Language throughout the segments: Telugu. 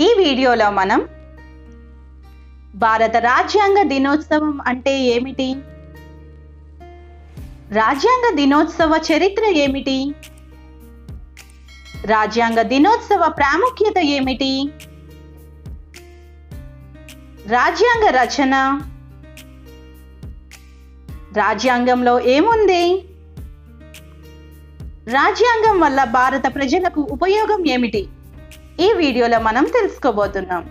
ఈ వీడియోలో మనం భారత రాజ్యాంగ దినోత్సవం అంటే ఏమిటి? రాజ్యాంగ దినోత్సవ చరిత్ర ఏమిటి? రాజ్యాంగ దినోత్సవ ప్రాముఖ్యత ఏమిటి? రాజ్యాంగ రచన. రాజ్యాంగంలో ఏముంది? రాజ్యాంగం వల్ల భారత ప్రజలకు ఉపయోగం ఏమిటి? ఈ వీడియోలో మనం తెలుసుకోబోతున్నాం.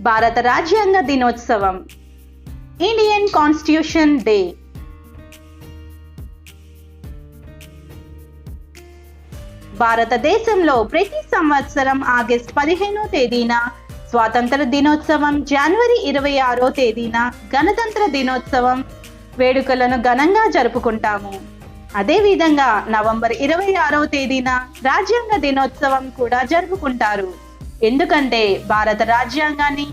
భారత రాజ్యాంగ దినోత్సవం. ఇండియన్ కాన్స్టిట్యూషన్ డే భారతదేశంలో ప్రతి సంవత్సరం ఆగస్ట్ పదిహేనో తేదీన స్వాతంత్ర దినోత్సవం జనవరి ఇరవై ఆరో తేదీన గణతంత్ర దినోత్సవం. వేడుకలను ఘనంగా జరుపుకుంటాము. అదేవిధంగా నవంబర్ ఇరవై ఆరో తేదీన రాజ్యాంగ దినోత్సవం కూడా జరుపుకుంటారు. ఎందుకంటే భారత రాజ్యాంగాన్ని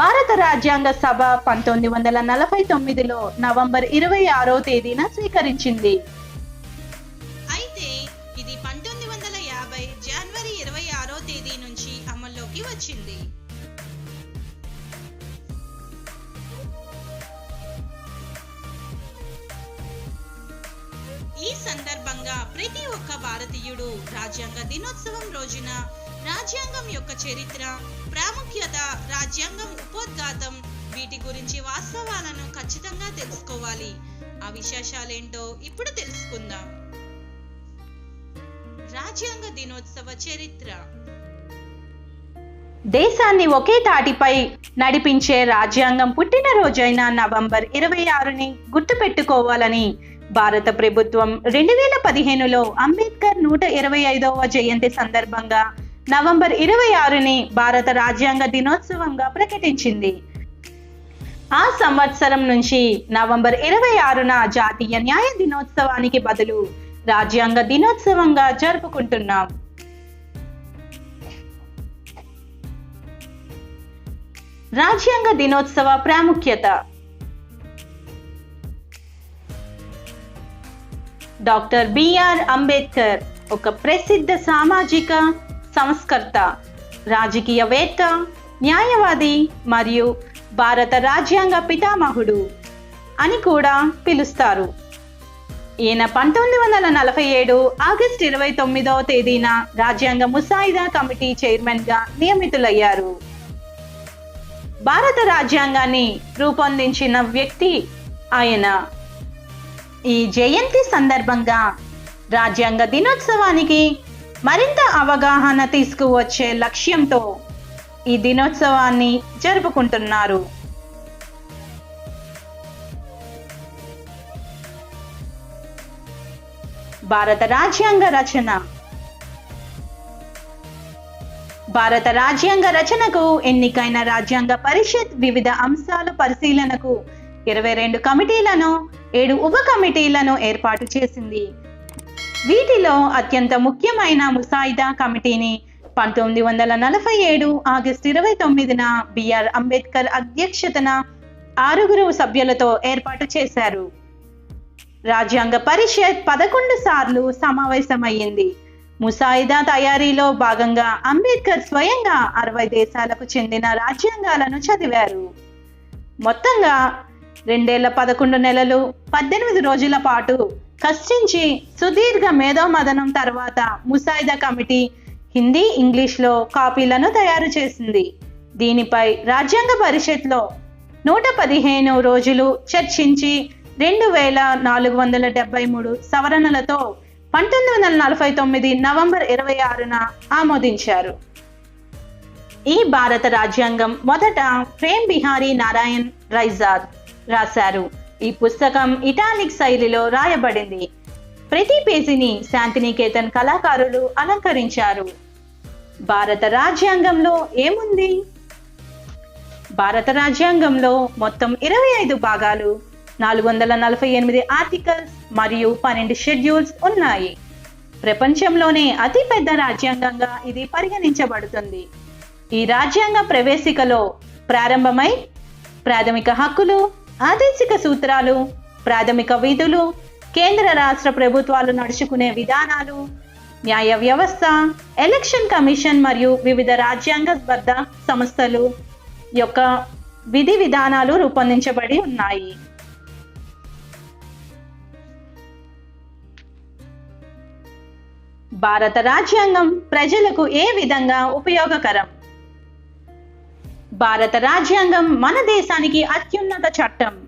భారత రాజ్యాంగ సభ పంతొమ్మిది వందల నలభై తొమ్మిదిలో నవంబర్ ఇరవై ఆరో తేదీన స్వీకరించింది. అయితే ఇది పంతొమ్మిది వందల యాభై జనవరి ఇరవై ఆరో తేదీ నుంచి అమల్లోకి వచ్చింది. సందర్భంగా ప్రతి ఒక్క భారతీయుడు రాజ్యాంగ దినోత్సవం రోజున రాజ్యాంగం యొక్క చరిత్ర ప్రాముఖ్యత రాజ్యాంగం ఉపోద్ఘాతం వీటి గురించి వాస్తవాలను ఖచ్చితంగా తెలుసుకోవాలి. ఆ విశేషాలేంటో ఇప్పుడు తెలుసుకుందాం. రాజ్యాంగ దినోత్సవ చరిత్ర. దేశాన్ని ఒకే తాటిపై నడిపించే రాజ్యాంగం పుట్టినరోజైన నవంబర్ ఇరవై ఆరుని గుర్తుపెట్టుకోవాలని భారత ప్రభుత్వం రెండు వేల పదిహేనులో అంబేద్కర్ నూట ఇరవై ఐదవ జయంతి సందర్భంగా నవంబర్ ఇరవై ఆరుని భారత రాజ్యాంగ దినోత్సవంగా ప్రకటించింది. ఆ సంవత్సరం నుంచి నవంబర్ ఇరవై ఆరున జాతీయ న్యాయ దినోత్సవానికి బదులు రాజ్యాంగ దినోత్సవంగా జరుపుకుంటున్నాం. రాజ్యాంగ దినోత్సవ ప్రాముఖ్యత. డాక్టర్ బిఆర్ అంబేద్కర్ ఒక ప్రసిద్ధ సామాజిక సంస్కర్త రాజకీయవేత్త న్యాయవాది మరియు భారత రాజ్యాంగ పితామహుడు అని కూడా పిలుస్తారు. ఈయన పంతొమ్మిది వందల నలభై ఏడు ఆగస్టు ఇరవై తొమ్మిదవ తేదీన రాజ్యాంగ ముసాయిదా కమిటీ చైర్మన్గా నియమితులయ్యారు. భారత రాజ్యాంగాన్ని రూపొందించిన వ్యక్తి ఆయన. ఈ జయంతి సందర్భంగా రాజ్యాంగ దినోత్సవానికి మరింత అవగాహన తీసుకువచ్చే లక్ష్యంతో ఈ దినోత్సవాన్ని జరుపుకుంటున్నారు. భారత రాజ్యాంగ రచన భారత రాజ్యాంగ రచనకు ఎన్నికైన రాజ్యాంగ పరిషత్ వివిధ అంశాల పరిశీలనకు ఇరవై రెండు కమిటీలను ఏడు ఉప కమిటీలను ఏర్పాటు చేసింది. వీటిలో అత్యంత ముఖ్యమైన ముసాయిదా కమిటీని పంతొమ్మిది వందల నలభై ఏడు ఆగస్టు ఇరవై తొమ్మిదిన బిఆర్ అంబేద్కర్ అధ్యక్షతన ఆరుగురు సభ్యులతో ఏర్పాటు చేశారు. రాజ్యాంగ పరిషత్ పదకొండు సార్లు సమావేశమయ్యింది. ముసాయిదా తయారీలో భాగంగా అంబేద్కర్ స్వయంగా అరవై దేశాలకు చెందిన రాజ్యాంగాలను చదివారు. మొత్తంగా రెండేళ్ళ పదకొండు నెలలు పద్దెనిమిది రోజుల పాటు కష్టించి సుదీర్ఘ మేధోమదనం తర్వాత ముసాయిదా కమిటీ హిందీ ఇంగ్లీష్లో కాపీలను తయారు చేసింది. దీనిపై రాజ్యాంగ పరిషత్లో నూట పదిహేను రోజులు చర్చించి రెండు వేల నాలుగు వందల డెబ్బై మూడు సవరణలతో పంతొమ్మిది వందల నలభై తొమ్మిది నవంబర్ ఇరవై ఆరున ఆమోదించారు. ఈ భారత రాజ్యాంగం మొదట ప్రేమ్ బిహారీ నారాయణ్ రైజాద్ రాశారు. ఈ పుస్తకం ఇటాలిక్ శైలిలో రాయబడింది. ప్రతి పేజీని శాంతినికేతన్ కళాకారులు అలంకరించారు. భారత రాజ్యాంగంలో ఏముంది? భారత రాజ్యాంగంలో మొత్తం ఇరవై ఐదు భాగాలు నాలుగు వందల నలభై ఎనిమిది ఆర్టికల్స్ మరియు పన్నెండు షెడ్యూల్స్ ఉన్నాయి. ప్రపంచంలోనే అతిపెద్ద రాజ్యాంగంగా ఇది పరిగణించబడుతుంది. ఈ రాజ్యాంగ ప్రవేశికలో ప్రారంభమై ప్రాథమిక హక్కులు ఆదేశిక సూత్రాలు ప్రాథమిక విధులు కేంద్ర రాష్ట్ర ప్రభుత్వాలు నడుచుకునే విధానాలు న్యాయ వ్యవస్థ ఎలక్షన్ కమిషన్ మరియు వివిధ రాజ్యాంగబద్ధ సంస్థలు యొక్క విధి విధానాలు రూపొందించబడి ఉన్నాయి. భారత రాజ్యాంగం ప్రజలకు ఏ విధంగా ఉపయోగకరం? భారత రాజ్యాంగం మన దేశానికి అత్యున్నత చట్టం.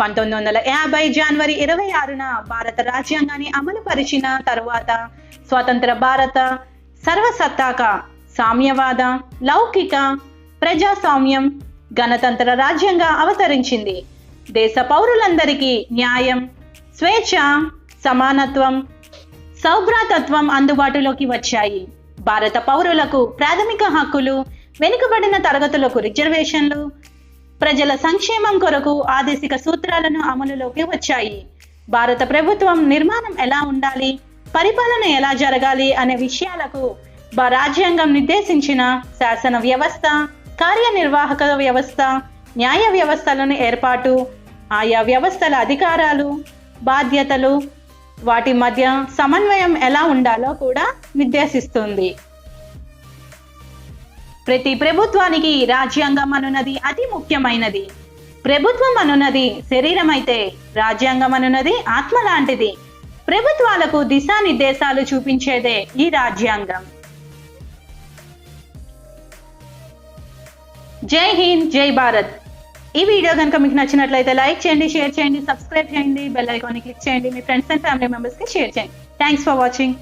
పంతొమ్మిది వందల యాభై జనవరి ఇరవై ఆరున భారత రాజ్యాంగాన్ని అమలు పరిచిన తరువాత స్వతంత్ర భారత సర్వసత్తాక సామ్యవాద లౌకిక ప్రజాస్వామ్యం గణతంత్ర రాజ్యంగా అవతరించింది. దేశ పౌరులందరికీ న్యాయం స్వేచ్ఛ సమానత్వం సౌభ్రాతత్వం అందుబాటులోకి వచ్చాయి. భారత పౌరులకు ప్రాథమిక హక్కులు వెనుకబడిన తరగతులకు రిజర్వేషన్లు ప్రజల సంక్షేమం కొరకు ఆదేశిక సూత్రాలను అమలులోకి వచ్చాయి. భారత ప్రభుత్వం నిర్మాణం ఎలా ఉండాలి పరిపాలన ఎలా జరగాలి అనే విషయాలకు రాజ్యాంగం నిర్దేశించిన శాసన వ్యవస్థ కార్యనిర్వాహక వ్యవస్థ న్యాయ వ్యవస్థలను ఏర్పాటు ఆయా వ్యవస్థల అధికారాలు బాధ్యతలు వాటి మధ్య సమన్వయం ఎలా ఉండాలో కూడా నిర్దేశిస్తుంది. ప్రతి ప్రభుత్వానికి రాజ్యాంగం అనున్నది అతి ముఖ్యమైనది. ప్రభుత్వం అనున్నది శరీరం అయితే రాజ్యాంగం అనున్నది ఆత్మ లాంటిది. ప్రభుత్వాలకు దిశానిర్దేశాలు చూపించేదే ఈ రాజ్యాంగం. జై హింద్ జై భారత్. ఈ వీడియో కనుక మీకు నచ్చినట్లయితే లైక్ చేయండి షేర్ చేయండి సబ్స్క్రైబ్ చేయండి బెల్ ఐకాన్ని క్లిక్ చేయండి. మీ ఫ్రెండ్స్ అండ్ ఫ్యామిలీ మెంబర్స్కి షేర్ చేయండి. Thanks for watching.